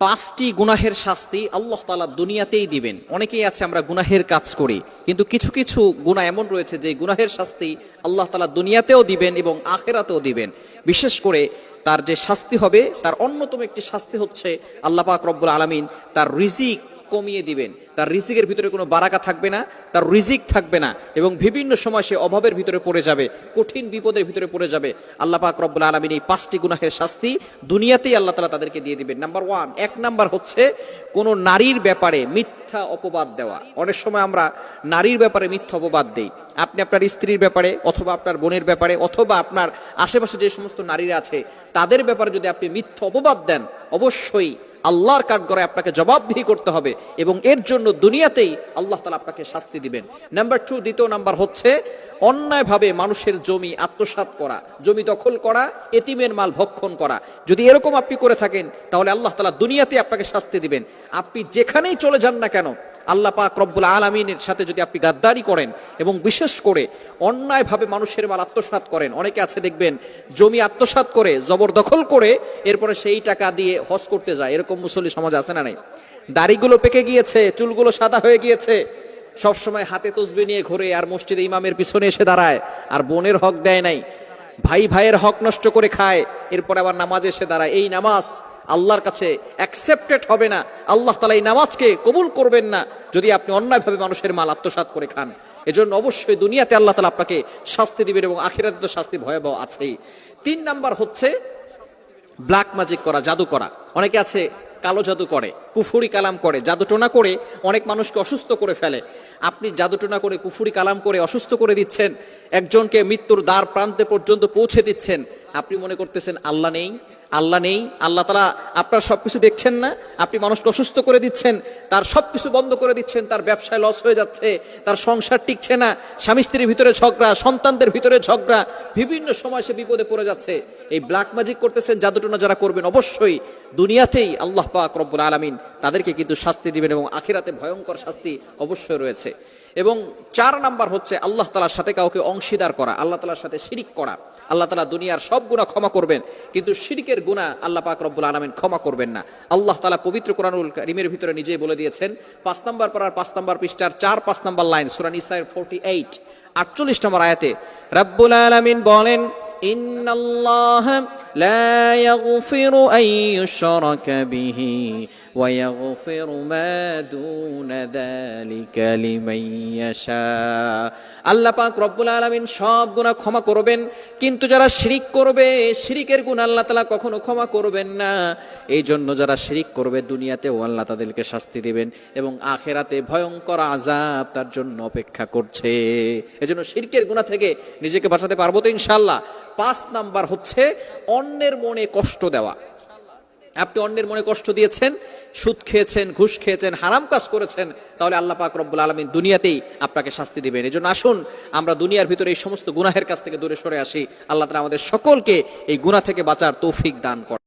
পাঁচটি গুনাহের শাস্তি আল্লাহ তালা দুনিয়াতেই দিবেন। অনেকেই আছে আমরা গুনাহের কাজ করি, কিন্তু কিছু কিছু গুণা এমন রয়েছে যে গুনাহের শাস্তি আল্লাহ তালা দুনিয়াতেও দিবেন এবং আখেরাতেও দিবেন। বিশেষ করে তার যে শাস্তি হবে, তার অন্যতম একটি শাস্তি হচ্ছে আল্লাহ পাক রব্বুল আলমিন তার রিজিক কমিয়ে দিবেন। তার রিজিকের ভিতরে কোনো বারাকা থাকবে না, তার রিজিক থাকবে না এবং বিভিন্ন সময় সে অভাবের ভিতরে পড়ে যাবে, কঠিন বিপদের ভিতরে পড়ে যাবে। আল্লাহ পাক রব্বুল আলমিন এই পাঁচটি গুনাহের শাস্তি দুনিয়াতেই আল্লাহ তালা তাদেরকে দিয়ে দিবেন। নাম্বার ওয়ান, এক নাম্বার হচ্ছে কোনো নারীর ব্যাপারে মিথ্যা অপবাদ দেওয়া। অনেক সময় আমরা নারীর ব্যাপারে মিথ্যা অপবাদ দেই। আপনি আপনার স্ত্রীর ব্যাপারে অথবা আপনার বোনের ব্যাপারে অথবা আপনার আশেপাশে যে সমস্ত নারীরা আছে, তাদের ব্যাপারে যদি আপনি মিথ্যা অপবাদ দেন, অবশ্যই আল্লাহর কাঠগড়ায় আপনাকে জবাবদিহি করতে হবে এবং এর জন্য দুনিয়াতেই আল্লাহ তালা আপনাকে শাস্তি দিবেন। নাম্বার টু দ্বিতীয় নাম্বার হচ্ছে অন্যায়ভাবে মানুষের জমি আত্মসাত করা, জমি দখল করা, এতিমের মাল ভক্ষণ করা। যদি এরকম আপনি করে থাকেন, তাহলে আল্লাহ তালা দুনিয়াতে আপনাকে শাস্তি দিবেন। আপনি যেখানেই চলে যান না কেন আল্লাহ পাক রব্বুল আলমিনের সাথে যদি আপনি গাদ্দারি করেন এবং বিশেষ করে অন্যায়ভাবে মানুষের মাল আত্মসাৎ করেন, অনেকে আছে দেখবেন জমি আত্মসাৎ করে জবরদখল করে, এরপরে সেই টাকা দিয়ে হজ করতে যায়। এরকম মুসল্লি সমাজ আছে না নাই? দাড়িগুলো পেকে গিয়েছে, চুলগুলো সাদা হয়ে গিয়েছে। সব সময় হাতে তসবি নিয়ে ঘুরে আর মসজিদে ইমামের পিছনে এসে দাঁড়ায়, আর বোনের হক দেয় নাই। ভাই ভাইয়ের হক নষ্ট করে খায়, এরপর আবার নামাজ এসে দাঁড়ায়। এই নামাজ আল্লাহর কাছে অ্যাকসেপ্টেড হবে না, আল্লাহ তালা এই নামাজকে কবুল করবেন না যদি আপনি অন্যায়ভাবে মানুষের মাল আত্মসাৎ করে খান। এজন্য অবশ্যই দুনিয়াতে আল্লাহ তালা আপনাকে শাস্তি দিবেন এবং আখিরাতে তো শাস্তি ভয়াবহ আছেই। তিন নাম্বার হচ্ছে ব্ল্যাক ম্যাজিক করা, জাদু করা। অনেকে আছে কালো জাদু করে, কুফুরি কালাম করে, জাদুটোনা করে অনেক মানুষকে অসুস্থ করে ফেলে। আপনি জাদুটোনা করে, কুফুরি কালাম করে অসুস্থ করে দিচ্ছেন, একজনকে মৃত্যুর দ্বার প্রান্তে পর্যন্ত পৌঁছে দিচ্ছেন, আপনি মনে করতেছেন আল্লাহ নেই আল্লাহ নেই, আল্লাহ তালা আপনার সবকিছু দেখছেন না, আপনি মানুষকে অসুস্থ করে দিচ্ছেন, তার সব কিছু বন্ধ করে দিচ্ছেন, তার ব্যবসায় লস হয়ে যাচ্ছে, তার সংসার টিকছে না, স্বামী স্ত্রীর ভিতরে ঝগড়া, সন্তানদের ভিতরে ঝগড়া, বিভিন্ন সময় সে বিপদে পড়ে যাচ্ছে। এই ব্ল্যাক ম্যাজিক করতেছেন জাদুটনা যারা করবেন অবশ্যই, দুনিয়াতেই আল্লাহ পাক রব্বুল আলমিন তাদেরকে কিন্তু শাস্তি দিবেন এবং আখিরাতে ভয়ঙ্কর শাস্তি অবশ্যই রয়েছে। এবং চার নাম্বার হচ্ছে আল্লাহ তালার সাথে কাউকে অংশীদার করা, আল্লাহ তালার সাথে শিরিক করা। আল্লাহ তালা দুনিয়ার সব গুণা ক্ষমা করবেন, কিন্তু শিরিকের গুণা আল্লাহ পাক রব্বুল আলমেন ক্ষমা করবেন না। আল্লাহ তালা পবিত্র কোরআনুল রিমের ভিতরে নিজেই বলে দিয়েছেন, পাঁচ নাম্বার পাড়ার পাঁচ নাম্বার পৃষ্ঠার চার, পাঁচ নাম্বার লাইন সুরান ইসাইয়ের ফোরটি এইট আটচল্লিশ নম্বর আয়াতে, রব্বুল আলমিন বলেন, ইন্নাল্লাহ لا يغفر أن يشرك به ويغفر ما دون ذلك لمن يشاء আল্লাহ পাক রব্বুল আলামিন সব গুনাহ ক্ষমা করবেন কিন্তু যারা শিরিক করবে শিরিকের গুণ আল্লাহ তাআলা কখনো ক্ষমা করবেন না এই জন্য যারা শিরিক করবে দুনিয়াতেও আল্লাহ তাদেরকে শাস্তি দিবেন এবং আখেরাতে ভয়ঙ্কর আযাব তার জন্য অপেক্ষা করছে এজন্য শিরকের গুনাহ থেকে নিজেকে বাঁচাতে পারবো তো ইনশাআল্লাহ পাঁচ নাম্বার হচ্ছে অন্যের মনে কষ্ট দেওয়া। আপনি অন্যের মনে কষ্ট দিয়েছেন, সুদ খেয়েছেন, ঘুষ খেয়েছেন, হারাম কাজ করেছেন, তাহলে আল্লাহ পাক রব্বুল আলমিন দুনিয়াতেই আপনাকে শাস্তি দিবেন। এই জন্য আসুন, আমরা দুনিয়ার ভিতরে এই সমস্ত গুনাহের কাছ থেকে দূরে সরে আসি। আল্লাহ তালা আমাদের সকলকে এই গুনাহ থেকে বাঁচার তৌফিক দান করেন